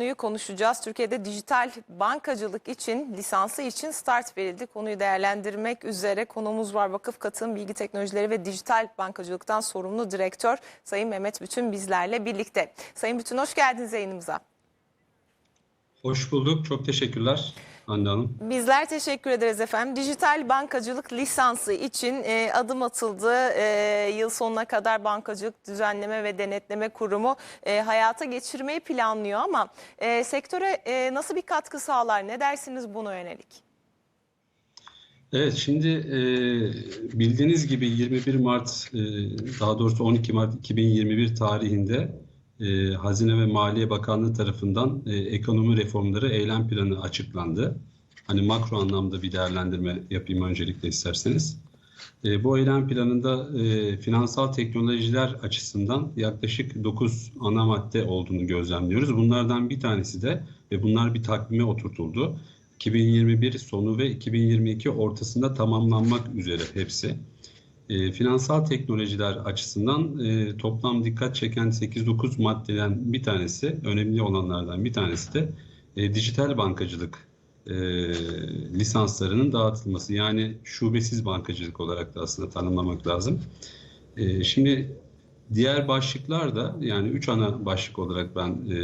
konuyu konuşacağız. Türkiye'de dijital bankacılık için lisansı için start verildi. Konuyu değerlendirmek üzere konuğumuz var. Vakıf Katım Bilgi Teknolojileri ve Dijital Bankacılıktan sorumlu direktör Sayın Mehmet Bütün bizlerle birlikte. Sayın Bütün hoş geldiniz yayınımıza. Hoş bulduk. Çok teşekkürler Hande Hanım. Bizler teşekkür ederiz efendim. Dijital bankacılık lisansı için e, adım atıldı. E, yıl sonuna kadar Bankacılık Düzenleme ve Denetleme Kurumu e, hayata geçirmeyi planlıyor ama e, sektöre e, nasıl bir katkı sağlar? Ne dersiniz buna yönelik? Evet, şimdi e, bildiğiniz gibi 21 Mart, e, daha doğrusu 12 Mart 2021 tarihinde e, Hazine ve Maliye Bakanlığı tarafından e, ekonomi reformları eylem planı açıklandı. Hani makro anlamda bir değerlendirme yapayım öncelikle isterseniz. E, bu eylem planında e, finansal teknolojiler açısından yaklaşık 9 ana madde olduğunu gözlemliyoruz. Bunlardan bir tanesi de ve bunlar bir takvime oturtuldu. 2021 sonu ve 2022 ortasında tamamlanmak üzere hepsi. E, finansal teknolojiler açısından e, toplam dikkat çeken 8-9 maddeden bir tanesi, önemli olanlardan bir tanesi de e, dijital bankacılık e, lisanslarının dağıtılması. Yani şubesiz bankacılık olarak da aslında tanımlamak lazım. E, şimdi diğer başlıklar da yani üç ana başlık olarak ben e,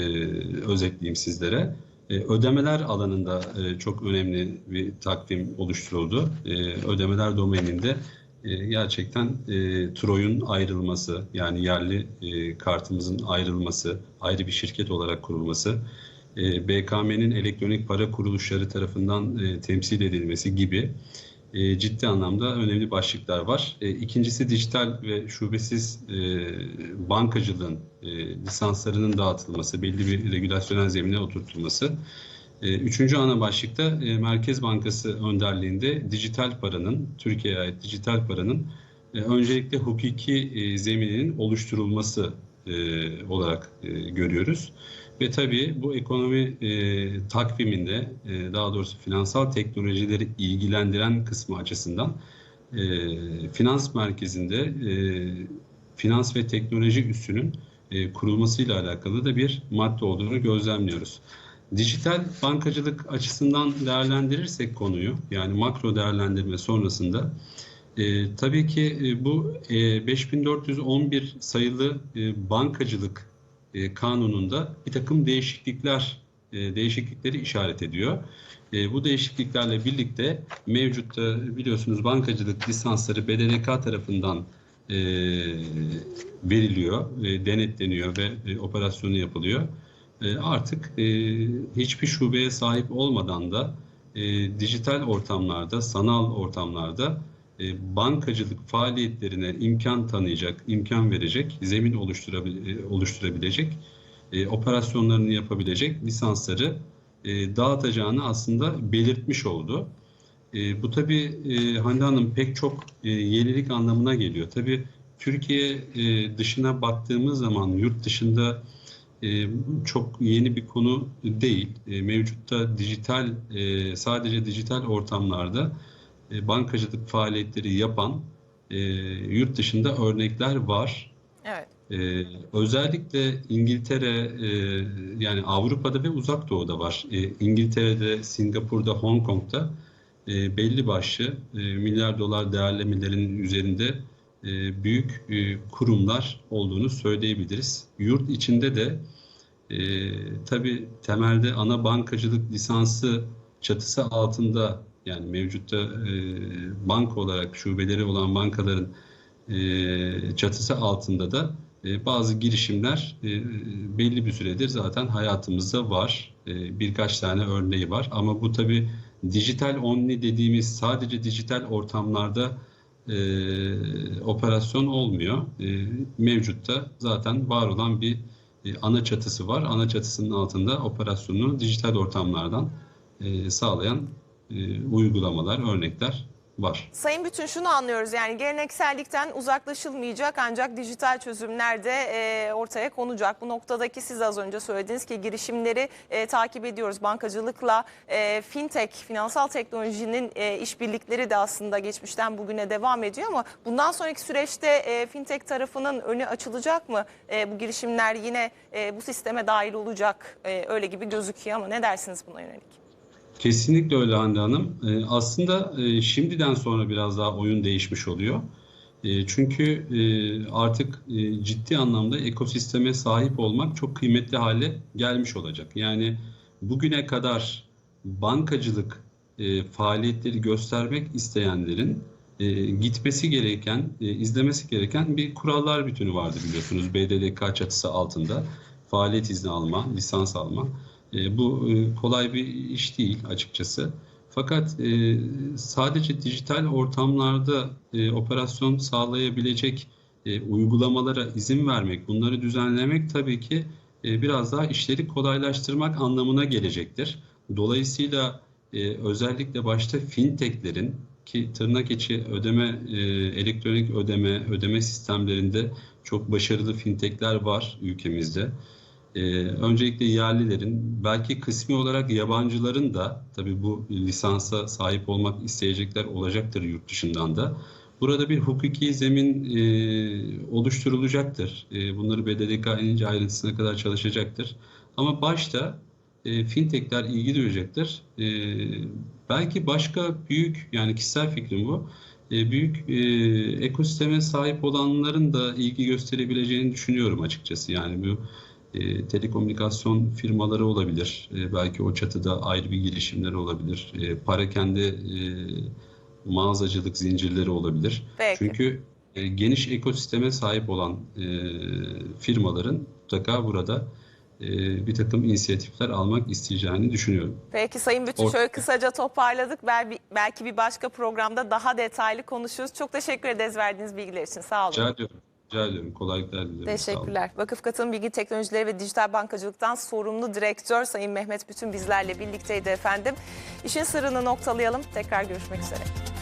özetleyeyim sizlere. E, ödemeler alanında e, çok önemli bir takvim oluşturuldu. E, ödemeler domeninde e, gerçekten e, Troy'un ayrılması yani yerli e, kartımızın ayrılması, ayrı bir şirket olarak kurulması, e, BKM'nin elektronik para kuruluşları tarafından e, temsil edilmesi gibi e, ciddi anlamda önemli başlıklar var. E, ikincisi dijital ve şubesiz e, bankacılığın e, lisanslarının dağıtılması, belli bir regülasyonel zemine oturtulması. E, Üçüncü ana başlıkta e, Merkez Bankası önderliğinde dijital paranın, Türkiye'ye ait dijital paranın e, öncelikle hukuki e, zemininin oluşturulması olarak görüyoruz. Ve tabii bu ekonomi takviminde, daha doğrusu finansal teknolojileri ilgilendiren kısmı açısından finans merkezinde finans ve teknoloji üssünün kurulmasıyla alakalı da bir madde olduğunu gözlemliyoruz. Dijital bankacılık açısından değerlendirirsek konuyu, yani makro değerlendirme sonrasında e, tabii ki e, bu e, 5411 sayılı e, bankacılık e, kanununda bir takım değişiklikler e, değişiklikleri işaret ediyor. E, bu değişikliklerle birlikte mevcutta biliyorsunuz bankacılık lisansları BDDK tarafından e, veriliyor, e, denetleniyor ve e, operasyonu yapılıyor. E, artık e, hiçbir şubeye sahip olmadan da e, dijital ortamlarda, sanal ortamlarda bankacılık faaliyetlerine imkan tanıyacak, imkan verecek, zemin oluşturabil- oluşturabilecek, operasyonlarını yapabilecek lisansları dağıtacağını aslında belirtmiş oldu. Bu tabii e, Hande Hanım pek çok yenilik anlamına geliyor. Tabii Türkiye dışına baktığımız zaman yurt dışında e, çok yeni bir konu değil. E, mevcutta dijital, e, sadece dijital ortamlarda e, bankacılık faaliyetleri yapan e, yurt dışında örnekler var. Evet. Ee, özellikle İngiltere e, yani Avrupa'da ve Uzak Doğu'da var. E, İngiltere'de, Singapur'da, Hong Kong'da e, belli başlı e, milyar dolar değerlemelerinin üzerinde e, büyük e, kurumlar olduğunu söyleyebiliriz. Yurt içinde de e, tabii temelde ana bankacılık lisansı çatısı altında yani mevcutta e, banka olarak şubeleri olan bankaların e, çatısı altında da e, bazı girişimler e, belli bir süredir zaten hayatımızda var. E, birkaç tane örneği var. Ama bu tabii dijital only dediğimiz sadece dijital ortamlarda e, operasyon olmuyor. E, mevcutta zaten var olan bir e, ana çatısı var. Ana çatısının altında operasyonu dijital ortamlardan e, sağlayan e, uygulamalar, örnekler var. Sayın Bütün şunu anlıyoruz yani geleneksellikten uzaklaşılmayacak ancak dijital çözümler de e, ortaya konacak. Bu noktadaki siz az önce söylediğiniz ki girişimleri e, takip ediyoruz. Bankacılıkla e, fintech, finansal teknolojinin e, işbirlikleri de aslında geçmişten bugüne devam ediyor ama bundan sonraki süreçte e, fintech tarafının önü açılacak mı? E, bu girişimler yine e, bu sisteme dahil olacak e, öyle gibi gözüküyor ama ne dersiniz buna yönelik? Kesinlikle öyle Hande Hanım. Ee, Aslında e, şimdiden sonra biraz daha oyun değişmiş oluyor. E, Çünkü e, artık e, ciddi anlamda ekosisteme sahip olmak çok kıymetli hale gelmiş olacak. Yani bugüne kadar bankacılık faaliyetleri göstermek isteyenlerin gitmesi gereken, izlemesi gereken bir kurallar bütünü vardı biliyorsunuz BDDK çatısı altında. Faaliyet izni alma, lisans alma. E, bu e, kolay bir iş değil açıkçası. Fakat e, sadece dijital ortamlarda e, operasyon sağlayabilecek e, uygulamalara izin vermek, bunları düzenlemek tabii ki e, biraz daha işleri kolaylaştırmak anlamına gelecektir. Dolayısıyla e, özellikle başta fintechlerin ki tırnak içi ödeme, e, elektronik ödeme, ödeme sistemlerinde çok başarılı fintechler var ülkemizde. Ee, öncelikle yerlilerin, belki kısmi olarak yabancıların da tabii bu lisansa sahip olmak isteyecekler olacaktır yurt dışından da. Burada bir hukuki zemin e, oluşturulacaktır. E, bunları BDDK en ince ayrıntısına kadar çalışacaktır. Ama başta e, fintechler ilgi duyacaktır. E, belki başka büyük, yani kişisel fikrim bu, e, büyük e, ekosisteme sahip olanların da ilgi gösterebileceğini düşünüyorum açıkçası. Yani bu e, telekomünikasyon firmaları olabilir. E, belki o çatıda ayrı bir girişimler olabilir. E, parakende e, mağazacılık zincirleri olabilir. Peki. Çünkü e, geniş ekosisteme sahip olan e, firmaların mutlaka burada e, bir takım inisiyatifler almak isteyeceğini düşünüyorum. Peki Sayın Bütün Or- şöyle kısaca toparladık. Bel- Belki bir başka programda daha detaylı konuşuruz. Çok teşekkür ederiz verdiğiniz bilgiler için. Sağ olun. Rica ediyorum. Rica ediyorum. Kolaylıklar dilerim. Teşekkürler. Vakıf Katılım Bilgi Teknolojileri ve Dijital Bankacılıktan sorumlu direktör Sayın Mehmet Bütün bizlerle birlikteydi efendim. İşin sırrını noktalayalım. Tekrar görüşmek üzere.